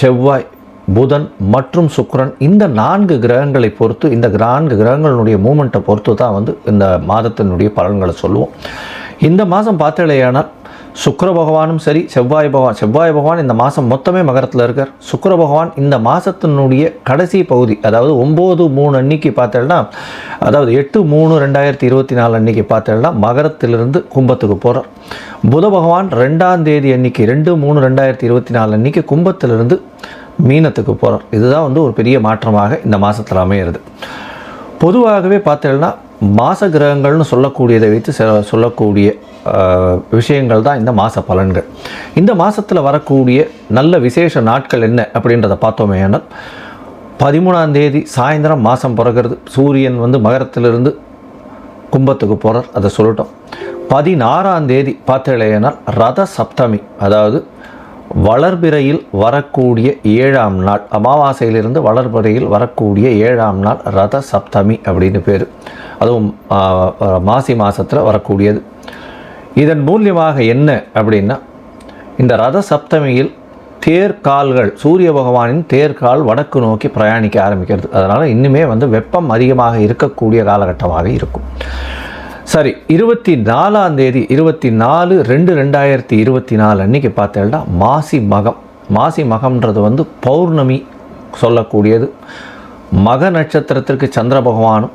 செவ்வாய் புதன் மற்றும் சுக்கரன் இந்த நான்கு கிரகங்களை பொறுத்து இந்த நான்கு கிரகங்களுடைய மூமெண்ட்டை பொறுத்து தான் வந்து இந்த மாதத்தினுடைய பலன்களை சொல்லுவோம். இந்த மாதம் பார்த்தலையானால் சுக்கர பகவானும் சரி செவ்வாய் பகவான். செவ்வாய் பகவான் இந்த மாதம் மொத்தமே மகரத்தில் இருக்கார். சுக்கர பகவான் இந்த மாதத்தினுடைய கடைசி பகுதி அதாவது ஒம்பது மூணு அன்னைக்கு பார்த்தேன்னா அதாவது எட்டு மூணு ரெண்டாயிரத்தி இருபத்தி நாலு அன்னைக்கு பார்த்தேன்னா மகரத்திலிருந்து கும்பத்துக்கு போகிறார் புத பகவான் ரெண்டாம் தேதி அன்னைக்கு ரெண்டு மூணு ரெண்டாயிரத்தி இருபத்தி நாலு அன்னைக்கு கும்பத்திலிருந்து மீனத்துக்கு போகிறார் இதுதான் வந்து ஒரு பெரிய மாற்றமாக இந்த மாதத்தில் அமையிறது. பொதுவாகவே பார்த்தேன்னா மாச கிரகங்கள்னு சொல்லக்கூடியதை வைத்து சொல்லக்கூடிய விஷயங்கள் தான் இந்த மாத பலன்கள். இந்த மாதத்தில் வரக்கூடிய நல்ல விசேஷ நாட்கள் என்ன அப்படின்றத பார்த்தோமே ஆனால் பதிமூணாம் தேதி சாயந்தரம் மாதம் பிறகுறது சூரியன் வந்து மகரத்திலிருந்து கும்பத்துக்கு போகிறார் அதை சொல்லட்டும். பதினாறாம் தேதி பார்த்தேனால் ரத சப்தமி அதாவது வளர்பிறையில் வரக்கூடிய ஏழாம் நாள் அமாவாசையிலிருந்து வளர்பிறையில் வரக்கூடிய ஏழாம் நாள் ரத சப்தமி அப்படின்னு பேர். அதுவும் மாசி மாதத்தில் வரக்கூடியது. இதன் மூலியமாக என்ன அப்படின்னா இந்த ரத சப்தமியில் தேர்கால்கள் சூரிய பகவானின் தேர்கால் வடக்கு நோக்கி பிரயாணிக்க ஆரம்பிக்கிறது. அதனால் இன்னுமே வந்து வெப்பம் அதிகமாக இருக்கக்கூடிய காலகட்டமாக இருக்கும். சரி இருபத்தி நாலாம் தேதி இருபத்தி நாலு ரெண்டு ரெண்டாயிரத்தி இருபத்தி நாலு அன்னைக்கு பார்த்தேன்னா மாசி மகம். மாசி மகம்ன்றது வந்து பௌர்ணமி சொல்லக்கூடியது. மக நட்சத்திரத்திற்கு சந்திர பகவானும்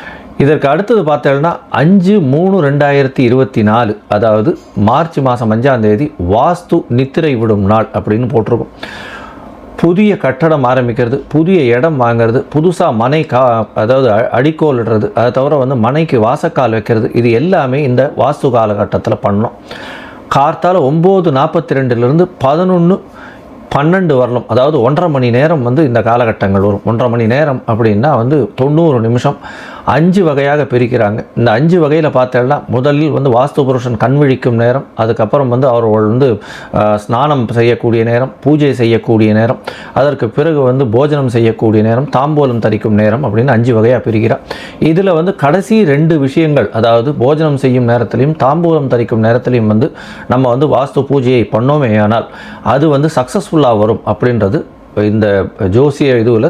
இதற்கு அடுத்தது பார்த்தோம்னா அஞ்சு மூணு ரெண்டாயிரத்தி இருபத்தி நாலு அதாவது மார்ச் மாதம் அஞ்சாம் தேதி வாஸ்து நித்திரை விடும் நாள் அப்படின்னு போட்டிருக்கும். புதிய கட்டடம் ஆரம்பிக்கிறது புதிய இடம் வாங்குறது புதுசாக மனை கா அதாவது அ- அடிக்கோல் இடுறது அதை தவிர வந்து மனைக்கு வாசக்கால் வைக்கிறது இது எல்லாமே இந்த வாஸ்து காலகட்டத்தில் பண்ணோம் கார்த்தால் ஒம்பது நாற்பத்தி ரெண்டுலேருந்து பதினொன்று பன்னெண்டு வரலாம் அதாவது ஒன்றரை மணி நேரம் வந்து இந்த காலகட்டங்கள் வரும். ஒன்றரை மணி நேரம் அப்படின்னா வந்து தொண்ணூறு நிமிஷம். அஞ்சு வகையாக பிரிக்கிறாங்க. இந்த அஞ்சு வகையில் பார்த்தோம்னா முதலில் வந்து வாஸ்து புருஷன் கண் விழிக்கும் நேரம் அதுக்கப்புறம் வந்து அவர்கள் வந்து ஸ்நானம் செய்யக்கூடிய நேரம் பூஜை செய்யக்கூடிய நேரம் அதற்கு பிறகு வந்து போஜனம் செய்யக்கூடிய நேரம் தாம்பூலம் தரிக்கும் நேரம் அப்படின்னு அஞ்சு வகையாக பிரிக்கிறார் இதில் வந்து கடைசி ரெண்டு விஷயங்கள் அதாவது போஜனம் செய்யும் நேரத்திலையும் தாம்பூலம் தரிக்கும் நேரத்திலையும் வந்து நம்ம வந்து வாஸ்து பூஜையை பண்ணோமே ஆனால் அது வந்து சக்ஸஸ்ஃபுல்லாக வரும் அப்படின்றது இந்த ஜோசிய இதுவில்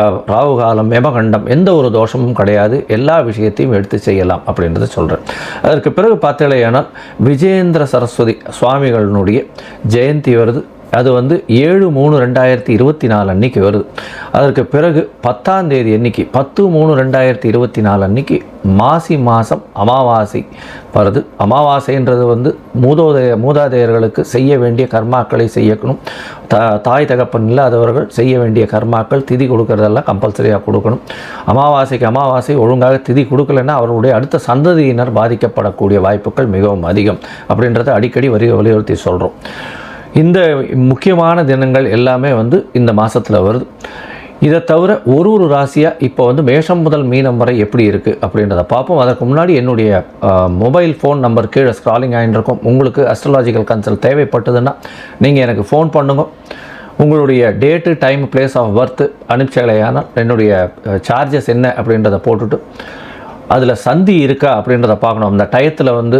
ராகு காலம் யமகண்டம் எந்த ஒரு தோஷமும் கிடையாது. எல்லா விஷயத்தையும் எடுத்து செய்யலாம் அப்படின்றத சொல்கிறேன் அதற்கு பிறகு பார்த்தீங்களேயானால் விஜயேந்திர சரஸ்வதி சுவாமிகளினுடைய ஜெயந்தி வருது. அது வந்து ஏழு மூணு ரெண்டாயிரத்தி இருபத்தி நாலு அன்னைக்கு வருது. அதற்கு பிறகு பத்தாம் தேதி அன்னைக்கு பத்து மூணு ரெண்டாயிரத்தி இருபத்தி நாலு அன்னைக்கு மாசி மாதம் அமாவாசை வருது. அமாவாசைன்றது வந்து மூதோதய மூதாதையர்களுக்கு செய்ய வேண்டிய கர்மாக்களை செய்யணும் த தாய் தகப்பன் இல்லாதவர்கள் செய்ய வேண்டிய கர்மாக்கள் திதி கொடுக்கறதெல்லாம் கம்பல்சரியாக கொடுக்கணும். அமாவாசைக்கு அமாவாசை ஒழுங்காக திதி கொடுக்கலைன்னா அவர்களுடைய அடுத்த சந்ததியினர் பாதிக்கப்படக்கூடிய வாய்ப்புகள் மிகவும் அதிகம். அப்படின்றத அடிக்கடி வரி வலியுறுத்தி சொல்கிறோம் இந்த முக்கியமான தினங்கள் எல்லாமே வந்து இந்த மாதத்தில் வருது. இதை தவிர ஒரு ஒரு ராசியாக இப்போ வந்து மேஷம் முதல் மீனம் வரை எப்படி இருக்குது அப்படின்றத பார்ப்போம். அதற்கு முன்னாடி என்னுடைய மொபைல் ஃபோன் நம்பர் கீழே ஸ்க்ராலிங் ஆகிட்டுருக்கும் உங்களுக்கு அஸ்ட்ராலாஜிக்கல் கன்சல்ட் தேவைப்பட்டதுன்னா நீங்கள் எனக்கு ஃபோன் பண்ணுங்க. உங்களுடைய date time place of birth அனுப்பிச்சலையானால் என்னுடைய சார்ஜஸ் என்ன அப்படின்றத போட்டுட்டு அதில் சந்தி இருக்கா அப்படின்றத பார்க்கணும். அந்த டயத்தில் வந்து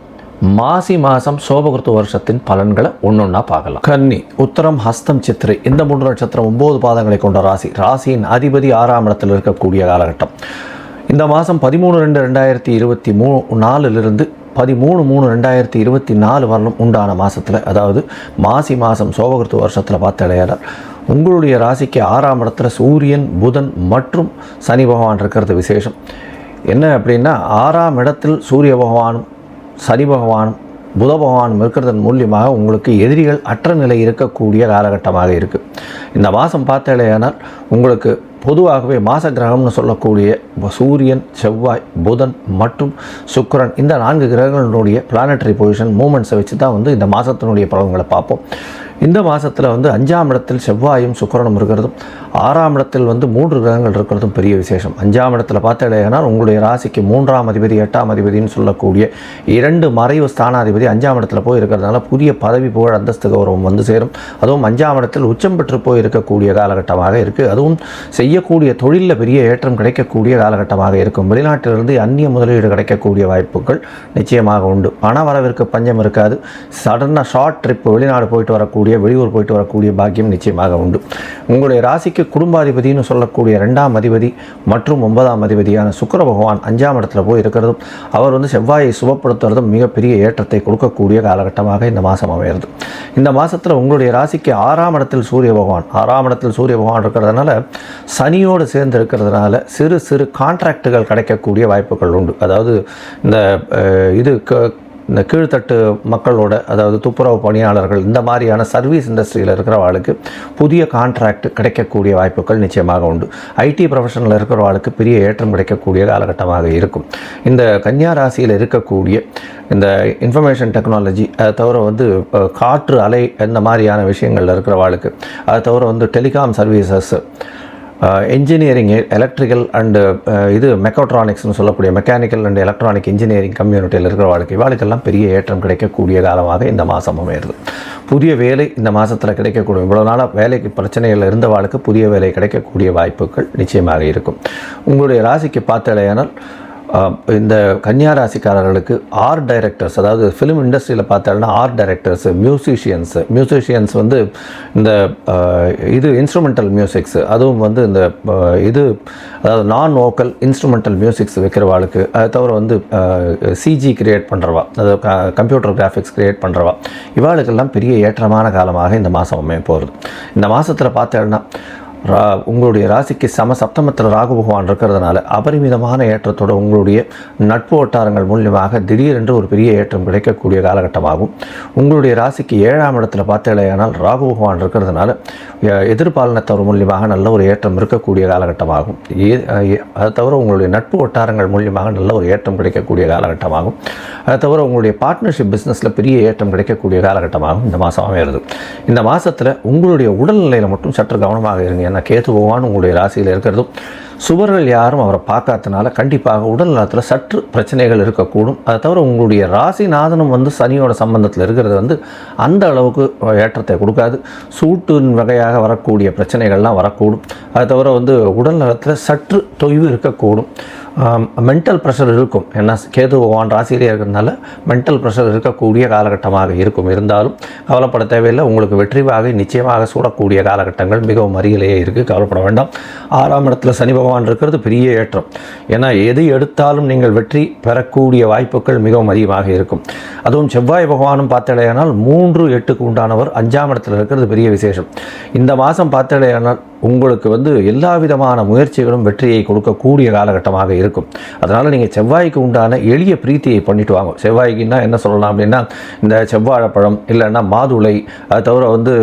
மாசி மாதம் சோபகிருத்து வருஷத்தின் பலன்களை ஒன்றொன்னா பார்க்கலாம். கன்னி உத்தரம் ஹஸ்தம் சித்திரை இந்த மூன்று நட்சத்திரம் ஒன்பது பாதங்களை கொண்ட ராசி. ராசியின் அதிபதி ஆறாம் இடத்தில் இருக்கக்கூடிய காலகட்டம். இந்த மாதம் பதிமூணு ரெண்டு ரெண்டாயிரத்தி இருபத்தி மூணு நாலுலேருந்து பதிமூணு மூணு ரெண்டாயிரத்தி இருபத்தி நாலு வரலும் உண்டான மாதத்தில் அதாவது மாசி மாதம் சோபகிருத்து வருஷத்தில் பார்த்த உங்களுடைய ராசிக்கு ஆறாம் இடத்துல சூரியன் புதன் மற்றும் சனி பகவான் இருக்கிறது விசேஷம். என்ன அப்படின்னா ஆறாம் இடத்தில் சூரிய பகவானும் சனி பகவான் புத பகவான் இருக்கிறதன் மூலியமாக உங்களுக்கு எதிரிகள் அற்ற நிலை இருக்கக்கூடிய காலகட்டமாக இருக்குது இந்த மாதம் பார்த்தாலேயானால் உங்களுக்கு பொதுவாகவே மாச கிரகம்னு சொல்லக்கூடிய சூரியன் செவ்வாய் புதன் மற்றும் சுக்கரன் இந்த நான்கு கிரகங்களுடைய பிளானட்டரி பொசிஷன் மூமெண்ட்ஸை வச்சு தான் வந்து இந்த மாதத்தினுடைய பலன்களை பார்ப்போம். இந்த மாதத்தில் வந்து அஞ்சாம் இடத்தில் செவ்வாயும் சுக்கரனும் இருக்கிறதும் ஆறாம் இடத்தில் வந்து மூன்று கிரகங்கள் இருக்கிறதும் பெரிய விசேஷம். அஞ்சாம் இடத்துல பார்த்தீங்கன்னா உங்களுடைய ராசிக்கு மூன்றாம் அதிபதி எட்டாம் அதிபதினு சொல்லக்கூடிய இரண்டு மறைவு ஸ்தானாதிபதி அஞ்சாம் இடத்துல போய் இருக்கிறதுனால புதிய பதவி புகழ் அந்தஸ்து கௌரவம் வந்து சேரும். அதுவும் அஞ்சாம் இடத்தில் உச்சம் பெற்று போய் இருக்கக்கூடிய காலகட்டமாக இருக்குது அதுவும் செய்யக்கூடிய தொழிலில் பெரிய ஏற்றம் கிடைக்கக்கூடிய காலகட்டமாக இருக்கும். வெளிநாட்டிலிருந்து அந்நிய முதலீடு கிடைக்கக்கூடிய வாய்ப்புகள் நிச்சயமாக உண்டு. பண வரவிற்கு பஞ்சம் இருக்காது. சடனாக ஷார்ட் ட்ரிப் வெளிநாடு போயிட்டு வரக்கூடிய வெளியூர் போயிட்டு வரக்கூடிய பாக்கியம் நிச்சயமாக உண்டு. உங்களுடைய ராசிக்கு குடும்பாதிபதினு சொல்லக்கூடிய ரெண்டாம் அதிபதி மற்றும் ஒன்பதாம் அதிபதியான சுக்கர பகவான் அஞ்சாம் இடத்துல போய் இருக்கிறதும் அவர் வந்து செவ்வாயை சுபப்படுத்துறதும் மிகப்பெரிய ஏற்றத்தை கொடுக்கக்கூடிய காலகட்டமாக இந்த மாதம் அமையிறது. இந்த மாதத்தில் உங்களுடைய ராசிக்கு ஆறாம் இடத்தில் சூரிய பகவான் ஆறாம் இடத்தில் சூரிய பகவான் இருக்கிறதுனால சனியோடு சேர்ந்து இருக்கிறதுனால சிறு சிறு கான்ட்ராக்டுகள் கிடைக்கக்கூடிய வாய்ப்புகள் உண்டு. அதாவது இந்த இது க- இந்த கீழ்த்தட்டு மக்களோட அதாவது துப்புரவு பணியாளர்கள் இந்த மாதிரியான சர்வீஸ் இண்டஸ்ட்ரியில் இருக்கிறவாளுக்கு புதிய கான்ட்ராக்ட் கிடைக்கக்கூடிய வாய்ப்புகள் நிச்சயமாக உண்டு. ஐடி ப்ரொஃபஷனில் இருக்கிறவாளுக்கு பெரிய ஏற்றம் கிடைக்கக்கூடிய காலகட்டமாக இருக்கும். இந்த கன்னியா ராசியில் இருக்கக்கூடிய இந்த இன்ஃபர்மேஷன் டெக்னாலஜி அதை தவிர வந்து காற்று அலை இந்த மாதிரியான விஷயங்களில் இருக்கிறவாளுக்கு அதை தவிர வந்து telecom services engineering electrical and இது மெக்காட்ரானிக்ஸ்னு சொல்லக்கூடிய மெக்கானிக்கல் அண்ட் எலக்ட்ரானிக் இன்ஜினியரிங் கம்யூனிட்டியில் இருக்கிற வாழ்க்கை. வாழ்க்கெல்லாம் பெரிய ஏற்றம் கிடைக்கக்கூடிய காலமாக இந்த மாதம் அமையிறது. புதிய வேலை இந்த மாதத்தில் கிடைக்கக்கூடிய இவ்வளோ நாளாக வேலைக்கு பிரச்சனைகள் வாழ்க்கை புதிய வேலை கிடைக்கக்கூடிய வாய்ப்புகள் நிச்சயமாக இருக்கும். உங்களுடைய ராசிக்கு பார்த்தலையானால் இந்த கன்னியா ராசிக்காரர்களுக்கு ஆர்ட் டைரக்டர்ஸ் அதாவது ஃபிலிம் இண்டஸ்ட்ரியில் பார்த்தாங்கன்னா ஆர்ட் டைரக்டர்ஸ் மியூசிஷியன்ஸ் மியூசிஷியன்ஸ் வந்து இந்த இது இன்ஸ்ட்ருமெண்டல் மியூசிக்ஸ் அதுவும் வந்து இந்த இது அதாவது நான் வோக்கல் இன்ஸ்ட்ருமெண்டல் மியூசிக்ஸ் வைக்கிறவாளுக்கு அதை தவிர வந்து சிஜி கிரியேட் பண்ணுறவா அதாவது கம்ப்யூட்டர் கிராஃபிக்ஸ் கிரியேட் பண்ணுறவா இவாளுக்கெல்லாம் பெரிய ஏற்றமான காலமாக இந்த மாதம் அமைய போகிறது இந்த மாதத்தில் பார்த்தேன்னா ரா உங்களுடைய ராசிக்கு சம சப்தமத்தில் ராகு பகவான் இருக்கிறதுனால அபரிமிதமான ஏற்றத்தோட உங்களுடைய நட்பு வட்டாரங்கள் மூலியமாக திடீரென்று ஒரு பெரிய ஏற்றம் கிடைக்கக்கூடிய காலகட்டமாகும். உங்களுடைய ராசிக்கு ஏழாம் இடத்துல பார்த்தேலையானால் ராகு பகவான் இருக்கிறதுனால எதிர்பாலனத்தவர் மூலியமாக நல்ல ஒரு ஏற்றம் இருக்கக்கூடிய காலகட்டமாகும். ஏ- அதை தவிர உங்களுடைய நட்பு வட்டாரங்கள் மூலியமாக நல்ல ஒரு ஏற்றம் கிடைக்கக்கூடிய காலகட்டமாகும். அதை தவிர உங்களுடைய பார்ட்னர்ஷிப் பிஸ்னஸில் பெரிய ஏற்றம் கிடைக்கக்கூடிய காலகட்டமாகும். இந்த மாதம் அமையிறது. இந்த மாதத்தில் உங்களுடைய உடல்நிலையில் மட்டும் சற்று கவனமாக இருங்க. ஏன்னா கேது பகவான் உங்களுடைய ராசியில் இருக்கிறதும் சுவர்கள் யாரும் அவரை பார்க்காதனால கண்டிப்பாக உடல் நலத்தில் சற்று பிரச்சனைகள் இருக்கக்கூடும். அதை தவிர உங்களுடைய ராசிநாதனும் வந்து சனியோட சம்பந்தத்தில் இருக்கிறது வந்து அந்த அளவுக்கு ஏற்றத்தை கொடுக்காது. சூட்டின் வகையாக வரக்கூடிய பிரச்சனைகள்லாம் வரக்கூடும். அதை தவிர வந்து உடல் நலத்தில் சற்று தொய்வு இருக்கக்கூடும். மென்டல் ப்ரெஷர் இருக்கும். ஏன்னா கேது பகவான் ராசியிலே இருக்கிறதுனால மென்டல் ப்ரெஷர் இருக்கக்கூடிய காலகட்டமாக இருக்கும். இருந்தாலும் கவலைப்பட தேவையில்லை. உங்களுக்கு வெற்றி வாகை நிச்சயமாக சூடக்கூடிய காலகட்டங்கள் மிகவும் அருகிலேயே இருக்குது கவலைப்பட வேண்டாம். ஆறாம் இடத்துல சனி பகவான் இருக்கிறது பெரிய ஏற்றம். ஏன்னா எது எடுத்தாலும் நீங்கள் வெற்றி பெறக்கூடிய வாய்ப்புகள் மிகவும் அதிகமாக இருக்கும். அதுவும் செவ்வாய் பகவானும் பார்த்தடையானால் மூன்று எட்டுக்கு உண்டானவர் அஞ்சாம் இடத்துல இருக்கிறது பெரிய விசேஷம். இந்த மாதம் பார்த்தடையானால் உங்களுக்கு வந்து எல்லா விதமான முயற்சிகளும் வெற்றியை கொடுக்கக்கூடிய காலகட்டமாக இருக்கும். அதனால் நீங்கள் செவ்வாய்க்கு உண்டான எளிய பிரீத்தியை பண்ணிட்டு வாங்க. செவ்வாய்க்குன்னா என்ன சொல்லலாம் அப்படின்னா இந்த செவ்வாழைப்பழம் இல்லைன்னா மாதுளை அது தவிர வந்து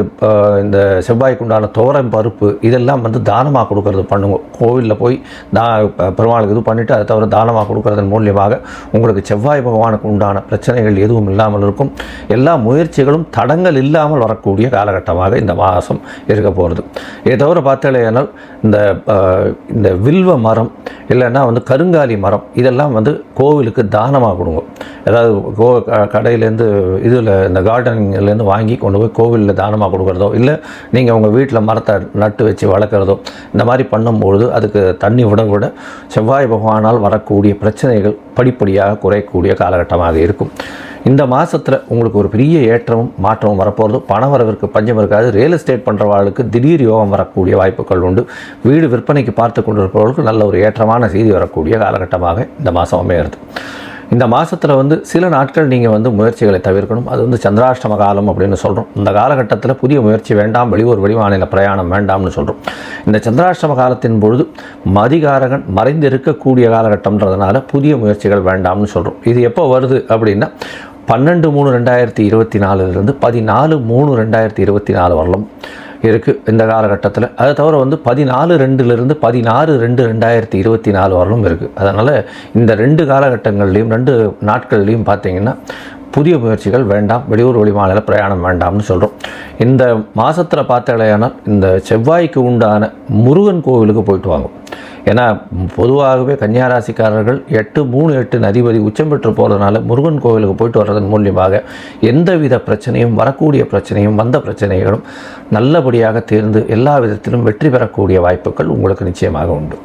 இந்த செவ்வாய்க்கு உண்டான துவரம் பருப்பு இதெல்லாம் வந்து தானமாக கொடுக்கறது பண்ணுங்க. கோவிலில் போய் நான் பெருமாளுக்கு இது பண்ணிவிட்டு அதை தவிர தானமாக கொடுக்கறதன் மூலியமாக உங்களுக்கு செவ்வாய் பகவானுக்கு உண்டான பிரச்சனைகள் எதுவும் இல்லாமல் இருக்கும். எல்லா முயற்சிகளும் தடங்கள் இல்லாமல் வரக்கூடிய காலகட்டமாக இந்த மாதம் இருக்க போகிறது இதை தவிர பார்த்தாலேயானால் இந்த இந்த வில்வ மரம் இல்லைன்னா வந்து கருங்காலி மரம் இதெல்லாம் வந்து கோவிலுக்கு தானமாக கொடுங்க. ஏதாவது கோ கடையிலேருந்து இதில் இந்த கார்டனிங்லேருந்து வாங்கி கொண்டு போய் கோவிலில் தானமாக கொடுக்குறதோ இல்லை நீங்கள் உங்கள் வீட்டில் மரத்தை நட்டு வச்சு வளர்க்குறதோ இந்த மாதிரி பண்ணும்பொழுது அதுக்கு தண்ணி விட விட செவ்வாய் பகவானால் வரக்கூடிய பிரச்சனைகள் படிப்படியாக குறையக்கூடிய காலகட்டமாக இருக்கும். இந்த மாதத்தில் உங்களுக்கு ஒரு பெரிய ஏற்றமும் மாற்றமும் வரப்போகிறது பண வரவிற்கு பஞ்சம் இருக்காது. ரியல் எஸ்டேட் பண்ணுறவர்களுக்கு திடீர் யோகம் வரக்கூடிய வாய்ப்புகள் உண்டு. வீடு விற்பனைக்கு பார்த்து கொண்டிருப்பவர்களுக்கு நல்ல ஒரு ஏற்றமான செய்தி வரக்கூடிய காலகட்டமாக இந்த மாதம் அமையிறது. இந்த மாதத்தில் வந்து சில நாட்கள் நீங்கள் வந்து முயற்சிகளை தவிர்க்கணும். அது வந்து சந்திராஷ்டம காலம் அப்படின்னு சொல்கிறோம் இந்த காலகட்டத்தில் புதிய முயற்சி வேண்டாம் வெளியூர் வெளிமாநில பிரயாணம் வேண்டாம்னு சொல்கிறோம் இந்த சந்திராஷ்டம காலத்தின் பொழுது மதிகாரகன் மறைந்து இருக்கக்கூடிய காலகட்டம்ன்றதுனால புதிய முயற்சிகள் வேண்டாம்னு சொல்கிறோம் இது எப்போ வருது அப்படின்னா பன்னெண்டு மூணு ரெண்டாயிரத்தி இருபத்தி நாலுலேருந்து பதினாலு மூணு ரெண்டாயிரத்தி இருபத்தி நாலு வரலும். இருக்குது இந்த காலகட்டத்தில். அதை தவிர வந்து பதினாலு ரெண்டுலேருந்து பதினாறு ரெண்டு ரெண்டாயிரத்தி இருபத்தி நாலு வரலும் இருக்குது அதனால் இந்த ரெண்டு காலகட்டங்கள்லேயும் ரெண்டு நாட்கள்லையும் பார்த்தீங்கன்னா புதிய முயற்சிகள் வேண்டாம் வெளியூர் வெளிமாநில பிரயாணம் வேண்டாம்னு சொல்கிறோம் இந்த மாதத்தில் பார்த்தாலேயானால் இந்த செவ்வாய்க்கு உண்டான முருகன் கோவிலுக்கு போயிட்டு வாங்க. ஏன்னா பொதுவாகவே கன்னியாராசிக்காரர்கள் எட்டு மூணு எட்டு அதிபதி உச்சம் பெற்று போகிறதுனால முருகன் கோவிலுக்கு போயிட்டு வர்றதன் மூலியமாக எந்தவித பிரச்சனையும் வரக்கூடிய பிரச்சனையும் வந்த பிரச்சனைகளும் நல்லபடியாக தேர்ந்து எல்லா விதத்திலும் வெற்றி பெறக்கூடிய வாய்ப்புகள் உங்களுக்கு நிச்சயமாக உண்டு.